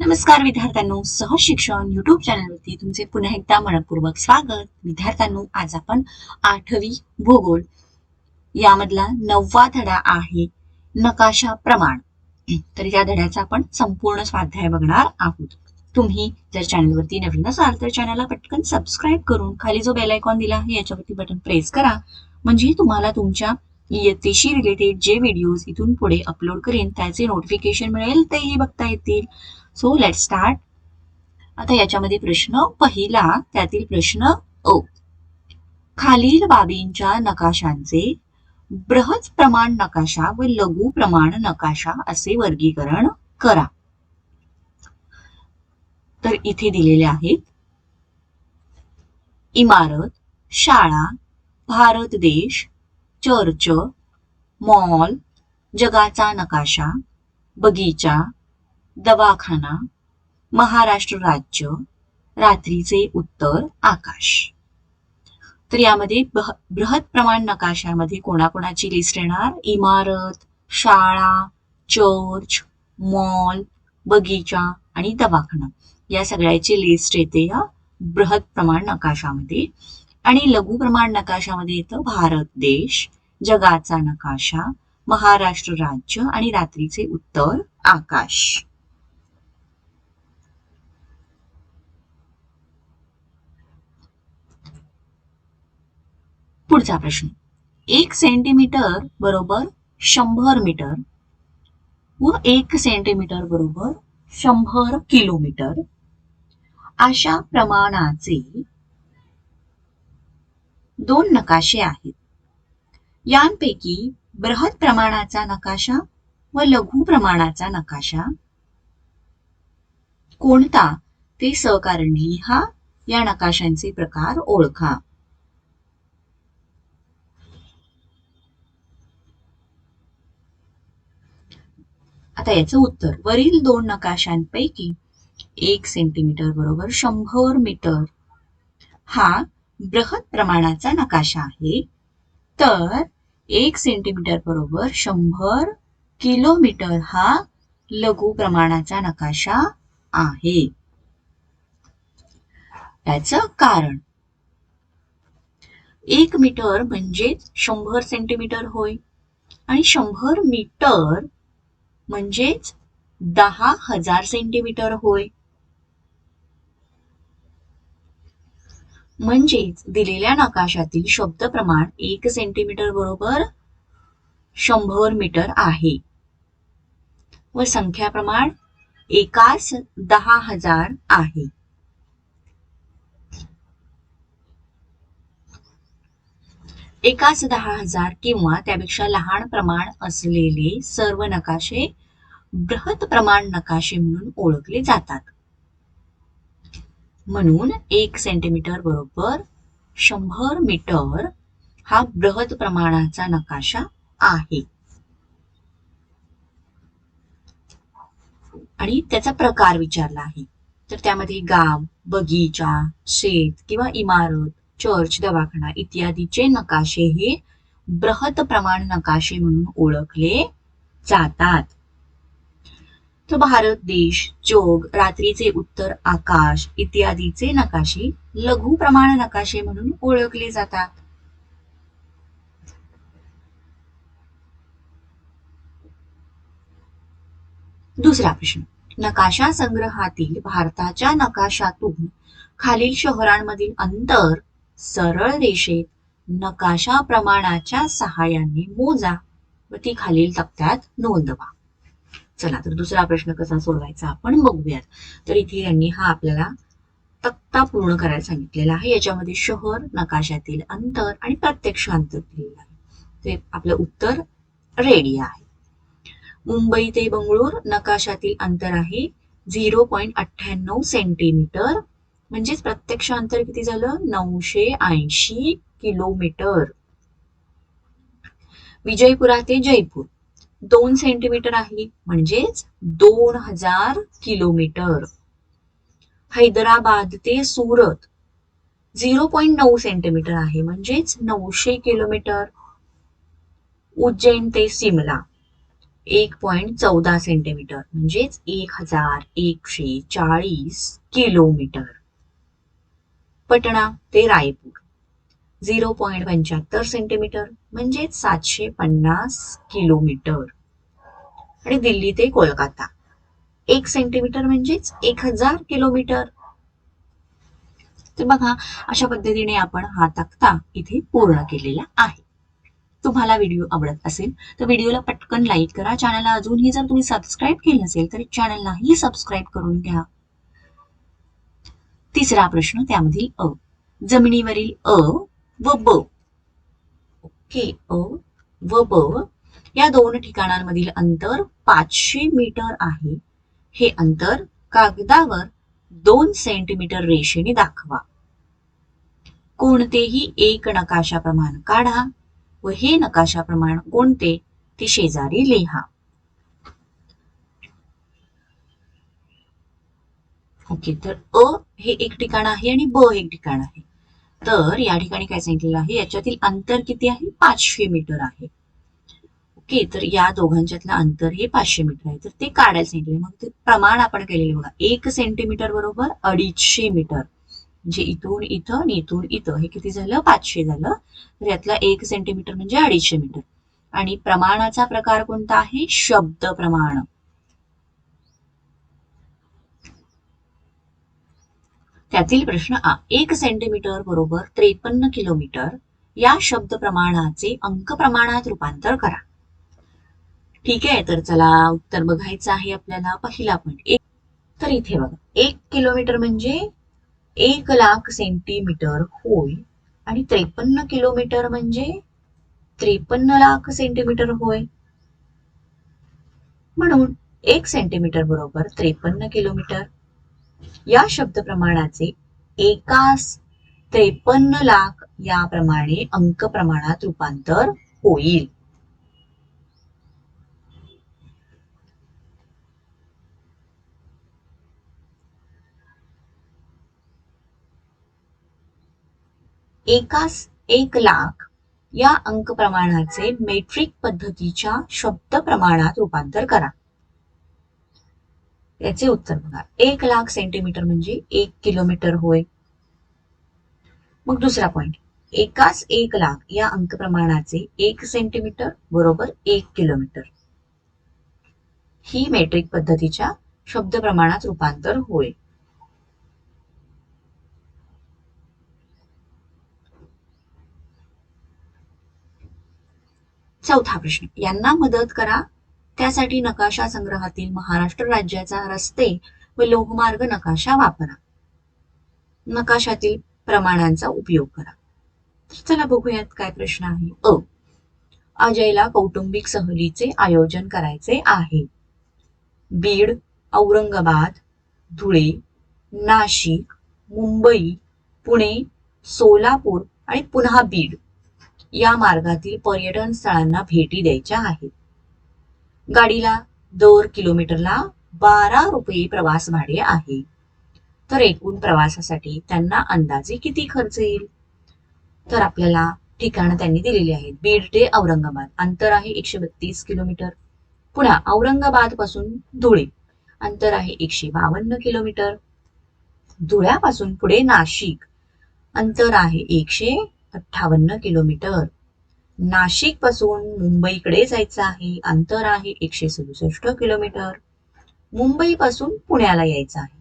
नमस्कार विद्यार्थ्यांनो सहज शिक्षण युट्यूब चॅनलवरती तुमचे पुन्हा एकदा मनपूर्वक स्वागत. विद्यार्थ्यांनो आज आपण आठवी भूगोल यामधला नववा धडा आहे नकाशा प्रमाण. तर या धड्याचा आपण संपूर्ण स्वाध्याय बघणार आहोत. तुम्ही जर चॅनलवरती नवीन असाल तर चॅनलला पटकन सबस्क्राईब करून खाली जो बेल आयकॉन दिला आहे याच्यावरती बटन प्रेस करा. म्हणजे तुम्हाला तुमच्या इयत्तेशी रिलेटेड जे व्हिडिओज इथून पुढे अपलोड करेन त्याचे नोटिफिकेशन मिळेल तेही बघता येतील. सो लेट स्टार्ट आता याच्यामध्ये प्रश्न पहिला त्यातील प्रश्न ओ. खालील बाबींच्या नकाशांचे बृहत प्रमाण नकाशा व लघु प्रमाण नकाशा असे वर्गीकरण करा. तर इथे दिलेले आहेत. इमारत शाळा भारत देश चर्च मॉल जगाचा नकाशा बगीचा दवाखाना महाराष्ट्र राज्य रात्रीचे उत्तर आकाश. तर यामध्ये बह- बृहत प्रमाण नकाशामध्ये कोणाकोणाची लिस्ट येणार? इमारत शाळा चर्च मॉल बगीचा आणि दवाखाना. या सगळ्याची लिस्ट येते या बृहत प्रमाण नकाशामध्ये. आणि लघु प्रमाण नकाशामध्ये येतं भारत देश जगाचा नकाशा महाराष्ट्र राज्य आणि रात्रीचे उत्तर आकाश. पुढचा प्रश्न. एक सेंटीमीटर बरोबर शंभर मीटर व एक सेंटीमीटर बरोबर शंभर किलोमीटर अशा प्रमाणाचे दोन नकाशे आहेत. यांपैकी बृहत प्रमाणाचा नकाशा व लघु प्रमाणाचा नकाशा. कोणता? ते सहकारण लिहा या नकाशांचे प्रकार ओळखा. आता याचं उत्तर. वरील दोन नकाशांपैकी एक सेंटीमीटर बरोबर शंभर मीटर हा बृहत प्रमाणाचा नकाशा आहे. तर एक सेंटीमीटर बरोबर शंभर किलोमीटर हा लघु प्रमाणाचा नकाशा आहे. याचं कारण. एक मीटर म्हणजेच शंभर सेंटीमीटर होय. आणि शंभर मीटर म्हणजेच दहा हजार सेंटीमीटर होय. म्हणजेच दिलेल्या नकाशातील शब्द प्रमाण एक सेंटीमीटर बरोबर शंभर मीटर आहे. व संख्या प्रमाण एकास दहा हजार आहे. एकाच दहा हजार किंवा त्यापेक्षा लहान प्रमाण असलेले सर्व नकाशे बृहत प्रमाण नकाशे म्हणून ओळखले जातात. म्हणून एक सेंटीमीटर बरोबर शंभर मीटर हा बृहत प्रमाणाचा नकाशा आहे. आणि त्याचा प्रकार विचारला आहे. तर त्यामध्ये गाव बगीचा शेत किंवा इमारत चर्च दवाखाना इत्यादीचे नकाशे हे बृहत प्रमाण नकाशे म्हणून ओळखले जातात. तर भारत देश जोग रात्रीचे उत्तर आकाश इत्यादीचे नकाशे लघु प्रमाण नकाशे म्हणून ओळखले जातात. दुसरा प्रश्न. नकाशा संग्रहातील भारताच्या नकाशातून खालील शहरांमधील अंतर सरळ रेषेत नकाशा प्रमाणाच्या सहाय्याने मोजा. व ती खालील तक्त्यात नोंदवा. चला तर दुसरा प्रश्न कसा सोडवायचा आपण बघूयात. तर इथे त्यांनी हा आपल्याला तक्ता पूर्ण करायला सांगितलेला आहे. याच्यामध्ये शहर नकाशातील अंतर आणि प्रत्यक्ष अंतर दिलेलं आहे. ते आपलं उत्तर रेडी आहे. मुंबई ते बंगळूर नकाशातील अंतर आहे झिरो पॉईंट अठ्ठ्याण्णव सेंटीमीटर. म्हणजेच प्रत्यक्ष अंतर किती झालं? नऊशे ऐंशी किलोमीटर. विजयपुरा ते जयपूर. दोन सेंटीमीटर आहे म्हणजेच दोन हजार किलोमीटर. हैदराबाद ते सुरत झिरो पॉईंट नऊ सेंटीमीटर आहे म्हणजेच नऊशे किलोमीटर. उज्जैन ते सिमला एक पॉईंट चौदा सेंटीमीटर म्हणजेच एक हजार एकशे चाळीस किलोमीटर. पटणा ते रायपूर. झिरो पॉईंट पंच्याहत्तर सेंटीमीटर म्हणजेच सातशे पन्नास किलोमीटर आणि दिल्ली ते कोलकाता. एक सेंटीमीटर म्हणजेच एक हजार किलोमीटर तर बघा अशा पद्धतीने आपण हा तक्ता इथे पूर्ण केलेला आहे. तुम्हाला व्हिडिओ आवडत असेल तर व्हिडिओला पटकन लाईक करा. चॅनलला अजूनही जर तुम्ही सबस्क्राईब केलं नसेल तर चॅनललाही सबस्क्राईब करून घ्या. तिसरा प्रश्न त्यामधील अ. जमिनीवरील अ व ब ओके अ व ब या दोन ठिकाणांमधील अंतर पाचशे मीटर आहे. हे अंतर कागदावर दोन सेंटीमीटर रेषेने दाखवा. कोणतेही एक नकाशा प्रमाण काढा व हे नकाशा प्रमाण कोणते ते शेजारी लिहा. ओके तर अ हे एक ठिकाण आहे आणि ब एक ठिकाण आहे. तर या ठिकाणी काय सांगितलेलं आहे? याच्यातील अंतर किती आहे? पाचशे मीटर आहे. ओके तर या दोघांच्यातलं अंतर हे पाचशे मीटर आहे. तर ते काढायला सांगितले मग ते प्रमाण आपण केलेले बघा. एक सेंटीमीटर बरोबर अडीचशे मीटर. म्हणजे इथून इथं आणि इथून इथं. हे किती झालं? पाचशे झालं. तर यातला एक सेंटीमीटर म्हणजे अडीचशे मीटर. आणि प्रमाणाचा प्रकार कोणता आहे? शब्द प्रमाण. त्यातील प्रश्न आ. एक सेंटीमीटर बरोबर त्रेपन्न किलोमीटर या शब्द प्रमाणाचे अंक प्रमाणात रूपांतर करा. ठीक आहे तर चला उत्तर बघायचं आहे आपल्याला. पहिला पण एक तर इथे बघा. एक किलोमीटर म्हणजे एक लाख सेंटीमीटर होय आणि त्रेपन्न किलोमीटर म्हणजे त्रेपन्न लाख सेंटीमीटर होय. म्हणून एक सेंटीमीटर बरोबर त्रेपन्न किलोमीटर या शब्द प्रमाणाचे एकास त्रेपन्न लाख याप्रमाणे अंक प्रमाणात रूपांतर होईल. एकास एक लाख या अंक प्रमाणाचे मेट्रिक पद्धतीच्या शब्द प्रमाणात रूपांतर करा. याचे उत्तर बघा. एक लाख सेंटीमीटर म्हणजे एक किलोमीटर होय. मग दुसरा पॉइंट एकाच एक लाख या अंक प्रमाणाचे एक सेंटीमीटर बरोबर एक किलोमीटर ही मेट्रिक पद्धतीच्या शब्द प्रमाणात रूपांतर होय. चौथा प्रश्न. यांना मदत करा. त्यासाठी नकाशा संग्रहातील महाराष्ट्र राज्याचा रस्ते व लोहमार्ग नकाशा वापरा. नकाशातील प्रमाणांचा उपयोग करा. चला बघूयात काय प्रश्न आहे. अ. अजयला कौटुंबिक सहलीचे आयोजन करायचे आहे. बीड औरंगाबाद धुळे नाशिक मुंबई पुणे सोलापूर आणि पुन्हा बीड या मार्गातील पर्यटन स्थळांना भेटी द्यायच्या आहेत. गाडीला दर किलोमीटरला बारा रुपये प्रवास भाडे आहे. तर एकूण प्रवासासाठी त्यांना अंदाजे किती खर्च येईल? तर आपल्याला ठिकाणं त्यांनी दिलेली आहेत. बीड ते औरंगाबाद. अंतर आहे एकशे बत्तीस किलोमीटर. पुन्हा औरंगाबादपासून धुळे. अंतर आहे एकशे बावन्न किलोमीटर. धुळ्यापासून पुढे नाशिक. अंतर आहे एकशे अठ्ठावन्न किलोमीटर. नाशिकपासून मुंबईकडे जायचं आहे. अंतर आहे एकशे सदुसष्ट किलोमीटर. मुंबई पासून पुण्याला यायचं आहे.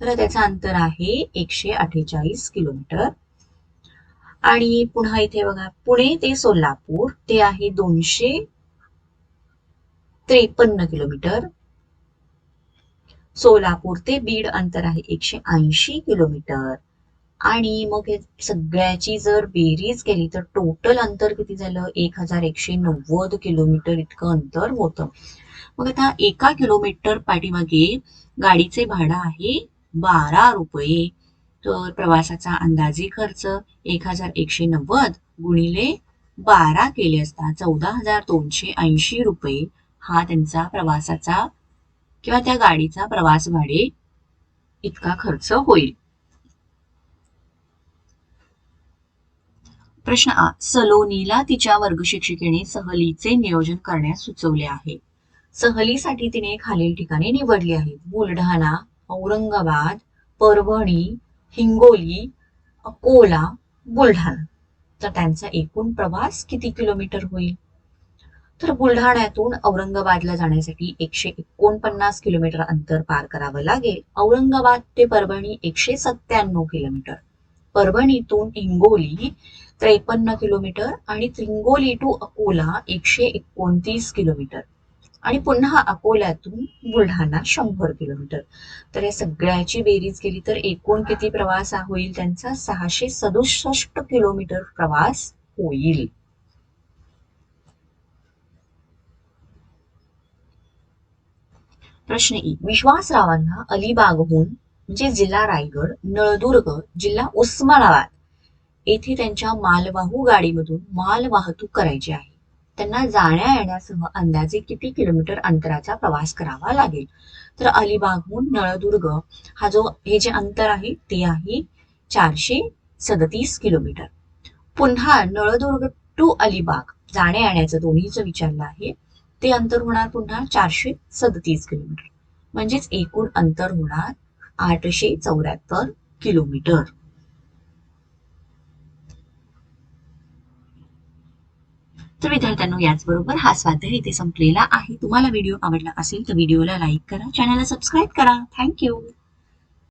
तर त्याचं अंतर आहे एकशे अठ्ठेचाळीस किलोमीटर. आणि पुन्हा इथे बघा पुणे ते सोलापूर ते आहे दोनशे त्रेपन्न किलोमीटर. सोलापूर ते बीड अंतर आहे एकशे ऐंशी किलोमीटर. आणि मग हे सगळ्याची जर बेरीज केली तर टोटल अंतर किती झालं? एक हजार एकशे नव्वद किलोमीटर इतकं अंतर होतं. मग आता एका किलोमीटर पाठीमागे गाडीचे भाडं आहे बारा रुपये. तर प्रवासाचा अंदाजे खर्च एक हजार एकशे नव्वद गुणिले बारा केले असता चौदा हजार दोनशे ऐंशी रुपये हा त्यांचा प्रवासाचा किंवा त्या गाडीचा प्रवास भाडे इतका खर्च होईल. प्रश्न आ सलोनीला तिच्या वर्गशिक्षिकेने सहलीचे नियोजन करण्यास सुचवले आहे. सहलीसाठी तिने खालील ठिकाणे निवडली आहेत बुलढाणा औरंगाबाद परभणी हिंगोली अकोला बुलढाणा. तर त्यांचा एकूण प्रवास किती किलोमीटर होईल? तर बुलढाण्यातून औरंगाबादला जाण्यासाठी एकशे एकोणपन्नास किलोमीटर अंतर पार करावं लागेल. औरंगाबाद ते परभणी एकशे सत्त्याण्णव किलोमीटर. परभणीतून हिंगोली त्रेपन्न किलोमीटर आणि त्रिंगोली टू अकोला एकशे एकोणतीस किलोमीटर. आणि पुन्हा अकोल्यातून बुलढाणा शंभर किलोमीटर. तर या सगळ्याची बेरीज केली तर एकूण किती प्रवास होईल? त्यांचा सहाशे सदुसष्ट किलोमीटर प्रवास होईल. प्रश्न ई विश्वासरावांना अलिबागहून म्हणजे जिल्हा रायगड नळदुर्ग जिल्हा उस्मानाबाद. येथे त्यांच्या मालवाहू गाडीमधून माल वाहतूक करायची आहे. त्यांना जाण्या येण्यासह अंदाजे किती किलोमीटर अंतराचा प्रवास करावा लागेल? तर अलिबागहून नळदुर्ग हा जो हे जे अंतर आहे ते आहे चारशे सदतीस किलोमीटर. पुन्हा नळदुर्ग टू अलिबाग जाण्या येण्याचं दोन्हीचं विचारलं आहे ते अंतर होणार पुन्हा चारशे सदतीस किलोमीटर. म्हणजेच एकूण अंतर होणार आठशे चौऱ्याहत्तर किलोमीटर. तर विद्यार्थ्यांनो याचबरोबर हा स्वाध्याय इथे संपलेला आहे. तुम्हाला व्हिडिओ आवडला असेल तर व्हिडिओला लाईक करा चॅनलला सबस्क्राईब करा. थँक्यू